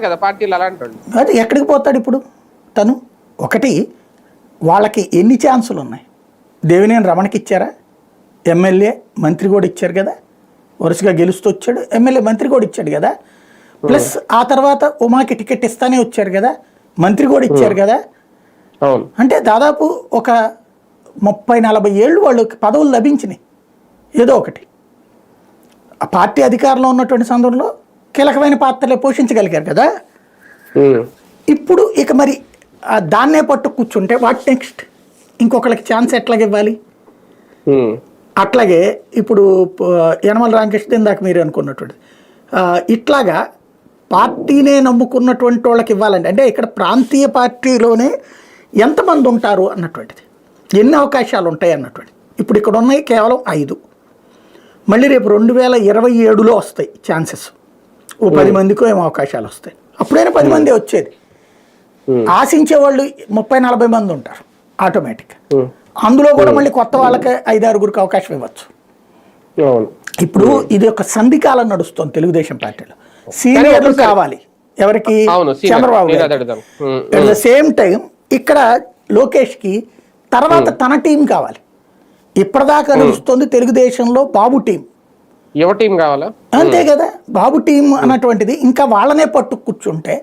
కదా పార్టీలు అలాంటి వాళ్ళు అది ఎక్కడికి పోతాడు ఇప్పుడు? తను? ఒకటి వాళ్ళకి ఎన్ని ఛాన్సులు ఉన్నాయి? దేవినేని రమణకి ఇచ్చారా? ఎమ్మెల్యే మంత్రి కూడా ఇచ్చారు కదా? వరుసగా గెలుస్తూ వచ్చాడు. ఎమ్మెల్యే మంత్రి కూడా ఇచ్చాడు కదా? ప్లస్ ఆ తర్వాత ఉమాకి టికెట్ ఇస్తానే వచ్చారు కదా? మంత్రి కూడా ఇచ్చారు కదా? అంటే దాదాపు ఒక ముప్పై నలభై ఏళ్ళు వాళ్ళకి పదవులు లభించినాయి. ఏదో ఒకటి. ఆ పార్టీ అధికారంలో ఉన్నటువంటి సందర్భంలో కీలకమైన పాత్రలే పోషించగలిగారు కదా. ఇప్పుడు ఇక మరి ఆ దాన్నే పట్టు కూర్చుంటే వాట్ నెక్స్ట్ ఇంకొకరికి ఛాన్స్ ఎట్లాగ ఇవ్వాలి. అట్లాగే ఇప్పుడు యనమల రామకృష్ణ ఇందాక మీరు అనుకున్నటువంటి ఇట్లాగా పార్టీనే నమ్ముకున్నటువంటి వాళ్ళకి ఇవ్వాలండి. అంటే ఇక్కడ ప్రాంతీయ పార్టీలోనే ఎంతమంది ఉంటారు అన్నటువంటిది. ఎన్ని అవకాశాలు ఉంటాయి అన్నటువంటిది ఇప్పుడు ఇక్కడ ఉన్నాయి కేవలం ఐదు. మళ్ళీ రేపు రెండు వేల ఇరవై ఏడులో వస్తాయి ఛాన్సెస్. ఓ పది మందికో ఏమో అవకాశాలు వస్తాయి. అప్పుడైనా పది మంది వచ్చేది. ఆశించే వాళ్ళు ముప్పై నలభై మంది ఉంటారు ఆటోమేటిక్. అందులో కూడా మళ్ళీ కొత్త వాళ్ళకి ఐదారుగురికి అవకాశం ఇవ్వచ్చు. ఇప్పుడు ఇది ఒక సంధికాలం నడుస్తుంది తెలుగుదేశం పార్టీలో. సీనియర్లు కావాలి. ఎవరికి. Chandrababu at the same time ఇక్కడ లోకేష్కి తర్వాత తన టీం కావాలి. ఇప్పటిదాకా నడుస్తుంది తెలుగుదేశంలో బాబు టీం. యువ టీం కావాలా? అంతే కదా బాబు టీం అన్నటువంటిది. ఇంకా వాళ్ళనే పట్టు కూర్చుంటే